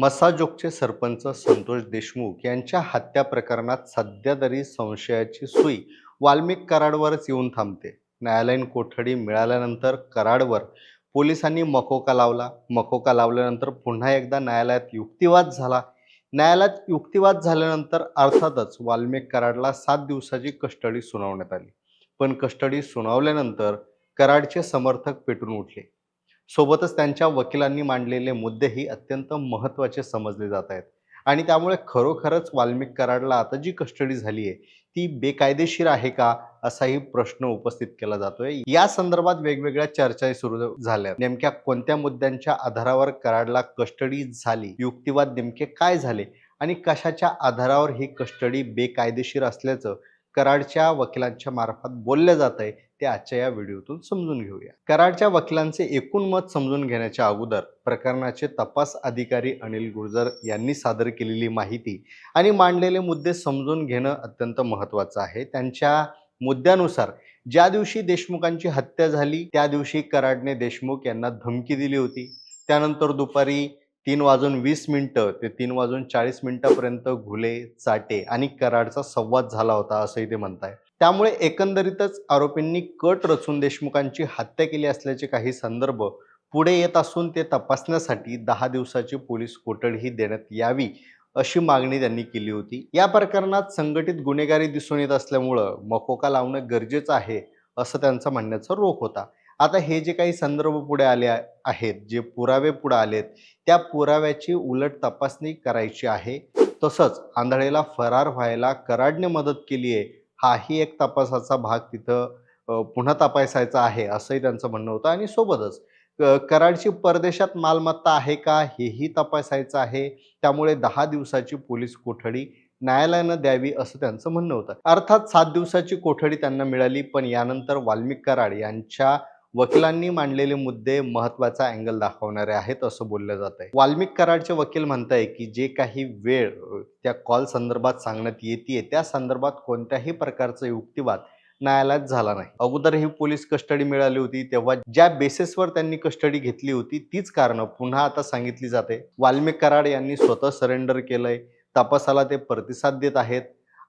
मसाजोगचे सरपंच संतोष देशमुख यांच्या हत्या प्रकरणात सध्या तरी संशयाची सुई वाल्मिक कराडवरच येऊन थांबते. न्यायालयीन कोठडी मिळाल्यानंतर कराडवर पोलिसांनी मकोका लावला. मकोका लावल्यानंतर पुन्हा एकदा न्यायालयात युक्तिवाद झाला. न्यायालयात युक्तिवाद झाल्यानंतर अर्थातच वाल्मिक कराडला सात दिवसाची कस्टडी सुनावण्यात आली. पण कस्टडी सुनावल्यानंतर कराडचे समर्थक पेटून उठले. सोबतच त्यांच्या वकिलांनी मांडलेले मुद्देही अत्यंत महत्त्वाचे समजले जात आहेत. आणि त्यामुळे खरोखरच वाल्मिक कराडला आता जी कस्टडी झाली आहे ती बेकायदेशीर आहे का असाही प्रश्न उपस्थित केला जातोय. या संदर्भात वेगवेगळ्या चर्चाही सुरू झाल्या. नेमक्या कोणत्या मुद्द्यांच्या आधारावर कराडला कस्टडी झाली युक्तिवाद नेमके काय झाले आणि कशाच्या आधारावर ही कस्टडी बेकायदेशीर असल्याचं कराडच्या वकिलांच्या मार्फत बोललं जात आहे ते आजच्या या व्हिडिओतून समजून घेऊया. कराडच्या वकिलांचे एकूण मत समजून घेण्याच्या अगोदर प्रकरणाचे तपास अधिकारी अनिल गुर्जर यांनी सादर केलेली माहिती आणि मांडलेले मुद्दे समजून घेणं अत्यंत महत्त्वाचं आहे. त्यांच्या मुद्द्यानुसार ज्या दिवशी देशमुखांची हत्या झाली त्या दिवशी कराडने देशमुख यांना धमकी दिली होती. त्यानंतर दुपारी तीन वाजून वीस मिनटं ते तीन वाजून चाळीस मिनिटापर्यंत घुले चाटे आणि कराडचा संवाद झाला होता असंही ते म्हणताय. त्यामुळे एकंदरीतच आरोपींनी कट रचून देशमुखांची हत्या केली असल्याचे काही संदर्भ पुढे येत असून ते तपासण्यासाठी दहा दिवसाची पोलीस कोठडीही देण्यात यावी अशी मागणी त्यांनी केली होती. या प्रकरणात संघटित गुन्हेगारी दिसून येत असल्यामुळं मकोका लावणं गरजेचं आहे असं त्यांचा म्हणण्याचा रोख होता. आता हे जे काही संदर्भ पुढे आले आहेत जे पुरावे पुढे आलेत त्या पुराव्याची उलट तपासणी करायची आहे. तसंच आंधळेला फरार व्हायला कराडने मदत केली आहे हाही एक तपासाचा भाग तिथं पुन्हा तपासायचा आहे असंही त्यांचं म्हणणं होतं. आणि सोबतच कराडची परदेशात मालमत्ता आहे का हेही तपासायचं आहे. त्यामुळे दहा दिवसाची पोलीस कोठडी न्यायालयानं द्यावी असं त्यांचं म्हणणं होतं. अर्थात सात दिवसाची कोठडी त्यांना मिळाली पण यानंतर वाल्मिक कराड यांच्या वकिलांनी मांडलेले मुद्दे महत्त्वाचा अँगल दाखवणारे आहेत असं बोललं जात आहे वाल्मिक कराडचे वकील म्हणताय की जे काही वेळ त्या कॉल संदर्भात सांगण्यात येते त्या संदर्भात कोणत्याही प्रकारचा युक्तिवाद न्यायालयात झाला नाही. अगोदर ही पोलीस कस्टडी मिळाली होती तेव्हा ज्या बेसिसवर त्यांनी कस्टडी घेतली होती तीच कारणं पुन्हा आता सांगितली जाते. वाल्मिक कराड यांनी स्वतः सरेंडर केलंय तपासाला ते प्रतिसाद देत आहेत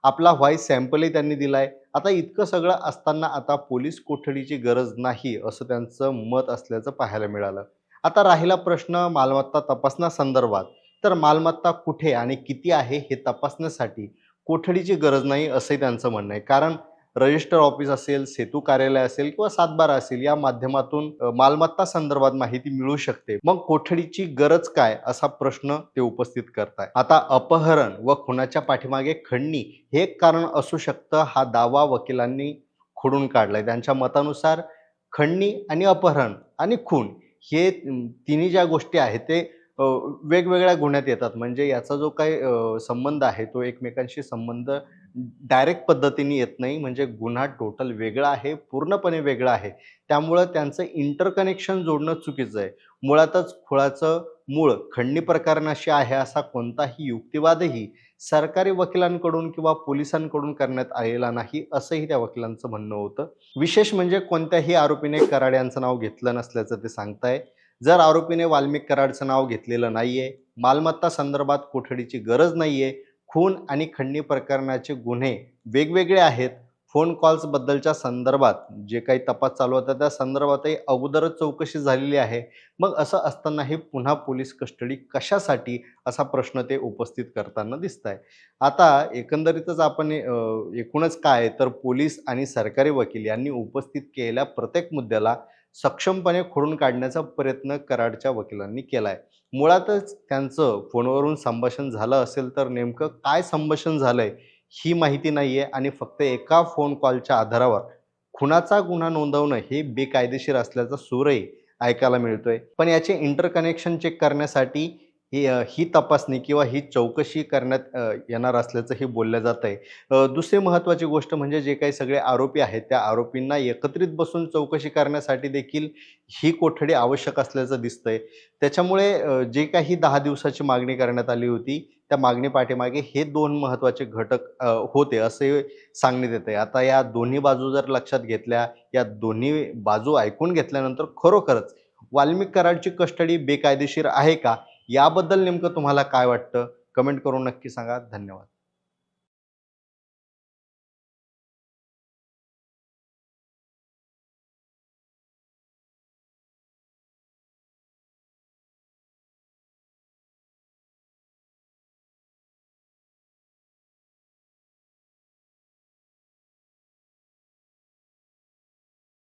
आपला व्हॉइस सॅम्पलही त्यांनी दिला आहे आता इतकं सगळं असताना आता पोलीस कोठडीची गरज नाही असं त्यांचं मत असल्याचं पाहायला मिळालं. आता राहिला प्रश्न मालमत्ता तपासण्यासंदर्भात तर मालमत्ता कुठे आणि किती आहे हे तपासण्यासाठी कोठडीची गरज नाही असंही त्यांचं म्हणणं आहे. कारण रजिस्टर ऑफिस असेल सेतू कार्यालय असेल किंवा सातबारा असेल या माध्यमातून मालमत्ता संदर्भात माहिती मिळू शकते. मग कोठडीची गरज काय? असा प्रश्न ते उपस्थित करताय. आता अपहरण व खुनाच्या पाठीमागे खंडणी हे एक कारण असू शकतं. हा दावा वकिलांनी खोडून काढलाय. त्यांच्या मतानुसार खंडणी आणि अपहरण आणि खून हे तिन्ही ज्या गोष्टी आहेत ते वेगवेगळ्या गुन्ह्यात येतात. म्हणजे याचा जो काही संबंध आहे तो एकमेकांशी संबंध डायरेक्ट पद्धतीने येत नाही. म्हणजे गुन्हा टोटल वेगळा आहे पूर्णपणे वेगळा आहे. त्यामुळं त्यांचं इंटरकनेक्शन जोडणं चुकीचं आहे. मुळातच खुळाचं मूळ खंडणी प्रकरणाशी आहे असा कोणताही युक्तिवादही सरकारी वकिलांकडून किंवा पोलिसांकडून करण्यात आलेला नाही असंही त्या वकिलांचं म्हणणं होतं. विशेष म्हणजे कोणत्याही आरोपीने कराड यांचं नाव घेतलं नसल्याचं ते सांगताय. जर आरोपीने वाल्मिक कराडचं नाव घेतलेलं नाहीये मालमत्ता संदर्भात कोठडीची गरज नाहीये खून आणि खंडणी प्रकरणाचे गुन्हे वेगवेगळे आहेत. फोन कॉल्सबद्दलच्या संदर्भात जे काही तपास चालू होता त्या संदर्भातही अगोदरच चौकशी झालेली आहे. मग असं असतानाही पुन्हा पोलीस कस्टडी कशासाठी असा प्रश्न ते उपस्थित करताना दिसत आहे आता एकंदरीतच आपण एकूणच काय तर पोलीस आणि सरकारी वकील यांनी उपस्थित केलेल्या प्रत्येक मुद्द्याला सक्षमपणे खोडून काढण्याचा प्रयत्न कराडच्या वकिलांनी केला आहे मुळातच त्यांचं फोनवरून संभाषण झालं असेल तर नेमकं काय संभाषण झालं आहे ही माहिती नाही आहे आणि फक्त एका फोन कॉलच्या आधारावर खुनाचा गुन्हा नोंदवणं हे बेकायदेशीर असल्याचा सूरही ऐकायला मिळतोय. पण याचे इंटरकनेक्शन चेक करण्यासाठी ही ही तपासणी किंवा ही चौकशी करण्यात येणार असल्याचंही बोललं जात आहे. दुसरी महत्त्वाची गोष्ट म्हणजे जे काही सगळे आरोपी आहेत त्या आरोपींना एकत्रित बसून चौकशी करण्यासाठी देखील ही कोठडी आवश्यक असल्याचं दिसतंय. त्याच्यामुळे जे काही दहा दिवसाची मागणी करण्यात आली होती त्या मागणी पाठीमागे हे दोन महत्त्वाचे घटक होते असे सांगण्यात येते आता या दोन्ही बाजू जर लक्षात घेतल्या या दोन्ही बाजू ऐकून घेतल्यानंतर खरोखरच वाल्मिक कराडची कस्टडी बेकायदेशीर आहे का? याबद्दल नेमकं तुम्हाला काय वाटतं? कमेंट करून नक्की सांगा. धन्यवाद.